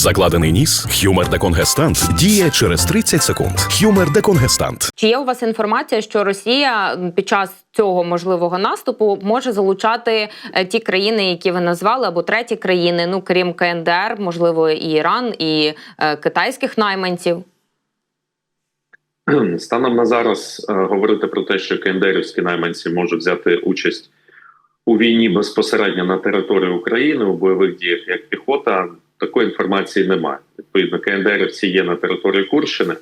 Закладений ніс, хюмер деконгестант діє через 30 секунд. Хюмер деконгестант. Чи є у вас інформація, що Росія під час цього можливого наступу може залучати е, ті країни, які ви назвали, або треті країни, ну крім КНДР, можливо, і Іран, і е, китайських найманців? Станом на зараз е, говорити про те, що кендерівські найманці можуть взяти участь у війні безпосередньо на території України у бойових діях як піхота, такої інформації немає. Відповідно, КНДРівці є на території Курщини,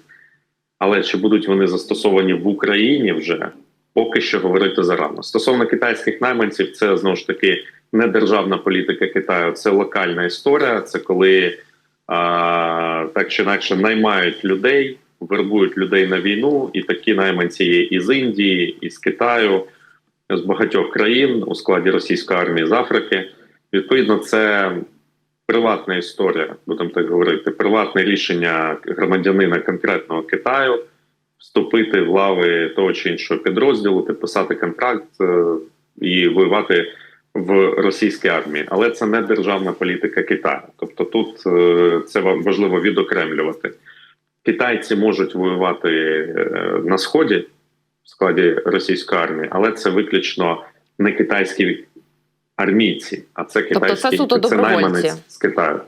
але чи будуть вони застосовані в Україні вже поки що говорити зарано. Стосовно китайських найманців, це знову ж таки не державна політика Китаю, це локальна історія. Це коли а, так чи інакше наймають людей, вербують людей на війну, і такі найманці є із Індії, із Китаю, з багатьох країн у складі російської армії з Африки. Відповідно, це приватна історія, будемо так говорити, приватне рішення громадянина конкретного Китаю вступити в лави того чи іншого підрозділу, підписати контракт е, і воювати в російській армії, але це не державна політика Китаю. Тобто, тут е, це важливо відокремлювати. Китайці можуть воювати е, на сході в складі російської армії, але це виключно не китайські армійці, а це Тобто це китайські суто добровольці? найманець з Китаю.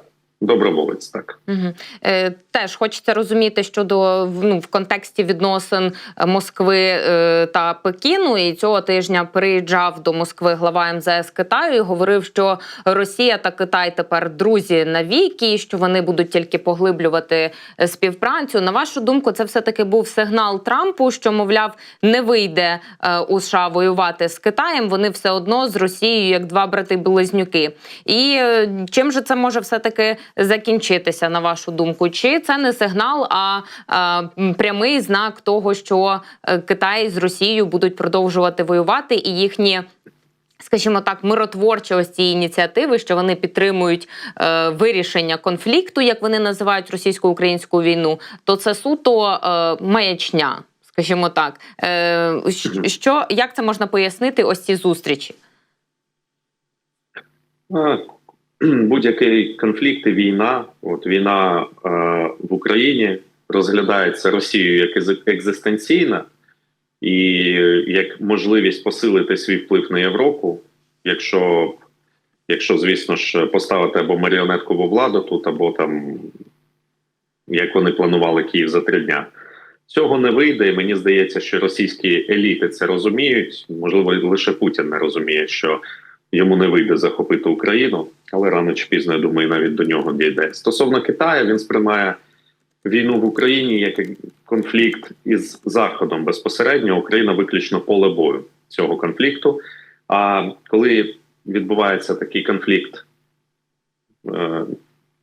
Доброволець, так. Угу. Е, теж хочеться розуміти щодо ну, в контексті відносин Москви е, та Пекіну. І цього тижня приїжджав до Москви глава МЗС Китаю і говорив, що Росія та Китай тепер друзі навіки, що вони будуть тільки поглиблювати е, співпрацю. На вашу думку, це все таки був сигнал Трампу, що мовляв не вийде е, у США воювати з Китаєм. Вони все одно з Росією як два брати-близнюки. І е, чим же це може все таки закінчитися, на вашу думку? Чи це не сигнал, а, прямий знак того, що е, Китай з Росією будуть продовжувати воювати, і їхні. Скажімо так, миротворчі ось ці ініціативи, що вони підтримують е, вирішення конфлікту, як вони називають російсько-українську війну, то це суто е, маячня, скажімо так. Е, що як це можна пояснити? Ось ці зустрічі? А, Будь-який конфлікт і війна, от війна е, в Україні розглядається Росією як екзистенційна і як можливість посилити свій вплив на Європу, якщо, якщо звісно ж, поставити або маріонеткову владу тут, або там як вони планували Київ за три дня. Цього не вийде, і мені здається, що російські еліти це розуміють. Можливо, лише Путін не розуміє, що йому не вийде захопити Україну, але рано чи пізно, я думаю, навіть до нього дійде. Стосовно Китаю, він сприймає війну в Україні як конфлікт із Заходом. Безпосередньо Україна виключно поле бою цього конфлікту. А коли відбувається такий конфлікт, е,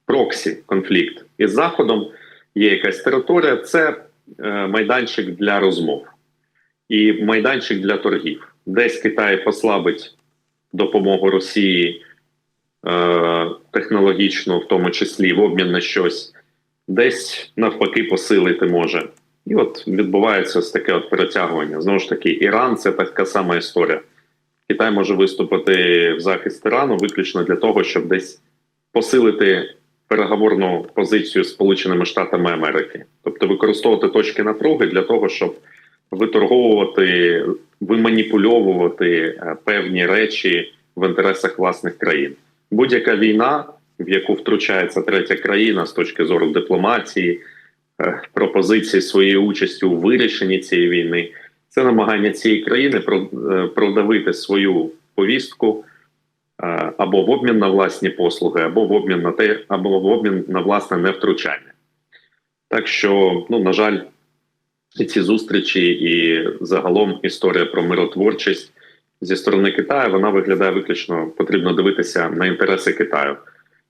проксі конфлікт із Заходом, є якась територія, це е, майданчик для розмов і майданчик для торгів. Десь Китай послабить допомогу Росії е, технологічно, в тому числі в обмін на щось, десь навпаки посилити може. І от відбувається ось таке от перетягування. Знову ж таки, Іран це така сама історія. Китай може виступити в захист Ірану виключно для того, щоб десь посилити переговорну позицію з Сполученими Штатами Америки, тобто використовувати точки напруги для того, щоб виторговувати, виманіпульовувати е, певні речі в інтересах власних країн. Будь-яка війна, в яку втручається третя країна з точки зору дипломатії, е, пропозиції своєї участі у вирішенні цієї війни, це намагання цієї країни е, продавити свою повістку або в обмін на власні послуги, або в обмін на те, або в обмін на власне невтручання. Так що, ну на жаль, і ці зустрічі, і загалом історія про миротворчість зі сторони Китаю вона виглядає виключно потрібно дивитися на інтереси Китаю.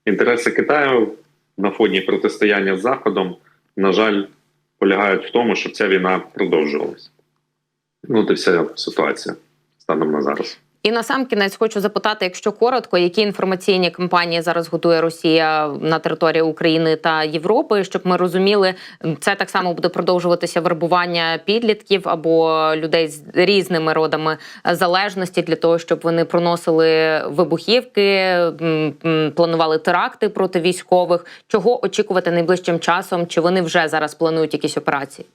Інтереси Китаю на фоні протистояння з Заходом, на жаль, полягають в тому, щоб ця війна продовжувалась. Ну, це вся ситуація станом на зараз. І на сам кінець хочу запитати, якщо коротко, які інформаційні кампанії зараз готує Росія на території України та Європи, щоб ми розуміли, це так само буде продовжуватися вербування підлітків або людей з різними родами залежності для того, щоб вони проносили вибухівки, планували теракти проти військових. Чого очікувати найближчим часом? Чи вони вже зараз планують якісь операції?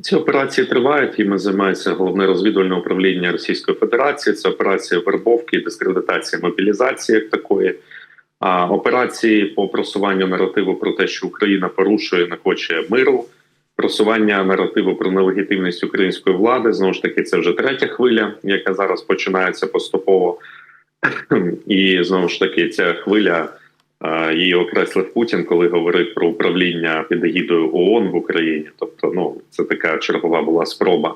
Ці операції тривають. Іми займається головне розвідувальне управління Російської Федерації. Це операція вербовки, дискредитації, мобілізації як такої. А операції по просуванню наративу про те, що Україна порушує, не хоче миру, просування наративу про нелегітимність української влади. Знову ж таки, це вже третя хвиля, яка зараз починається поступово. І знову ж таки, ця хвиля її окреслив Путін, коли говорив про управління під егідою ООН в Україні. Тобто, ну це така чергова була спроба.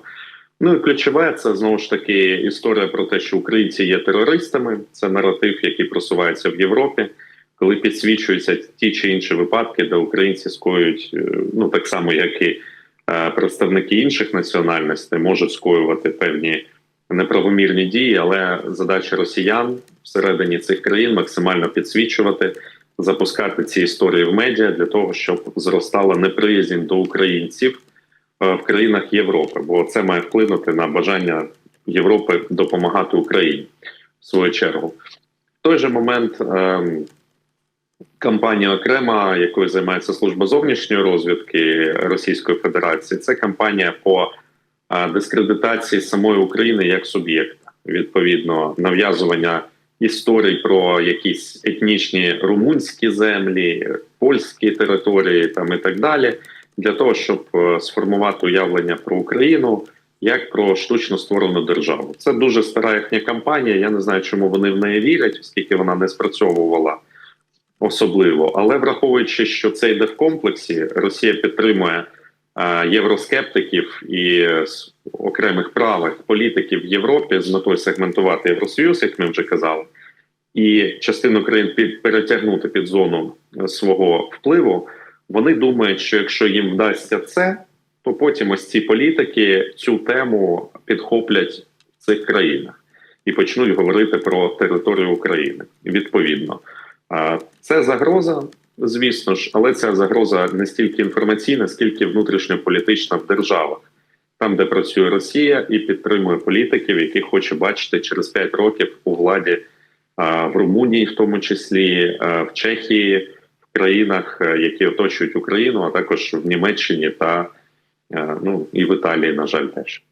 Ну і ключове це знову ж таки історія про те, що українці є терористами. Це наратив, який просувається в Європі, коли підсвічуються ті чи інші випадки, де українці скоюють, е, ну так само, як і е, представники інших національностей, можуть скоювати певні неправомірні дії, але задача росіян всередині цих країн максимально підсвічувати, запускати ці історії в медіа для того, щоб зростала неприязнь до українців е, в країнах Європи, бо це має вплинути на бажання Європи допомагати Україні в свою чергу. В той же момент ем, кампанія окрема, якою займається служба зовнішньої розвідки Російської Федерації, це кампанія по е, дискредитації самої України як суб'єкта, відповідно, нав'язування історій про якісь етнічні румунські землі, польські території там і так далі, для того, щоб е, сформувати уявлення про Україну як про штучно створену державу. Це дуже стара їхня кампанія. Я не знаю, чому вони в неї вірять, оскільки вона не спрацьовувала особливо. Але враховуючи, що це йде в комплексі, Росія підтримує євроскептиків і окремих правих політиків в Європі з метою сегментувати Євросоюз, як ми вже казали, і частину країн під перетягнути під зону е, свого впливу. Вони думають, що якщо їм вдасться це, то потім ось ці політики цю тему підхоплять в цих країнах і почнуть говорити про територію України. Відповідно, це загроза, звісно ж, але ця загроза не стільки інформаційна, скільки внутрішньополітична в державах, там, де працює Росія і підтримує політиків, які хоче бачити через 5 років у владі в Румунії, в тому числі в Чехії, в країнах, е, які оточують Україну, а також в Німеччині та е, ну і в Італії, на жаль, теж.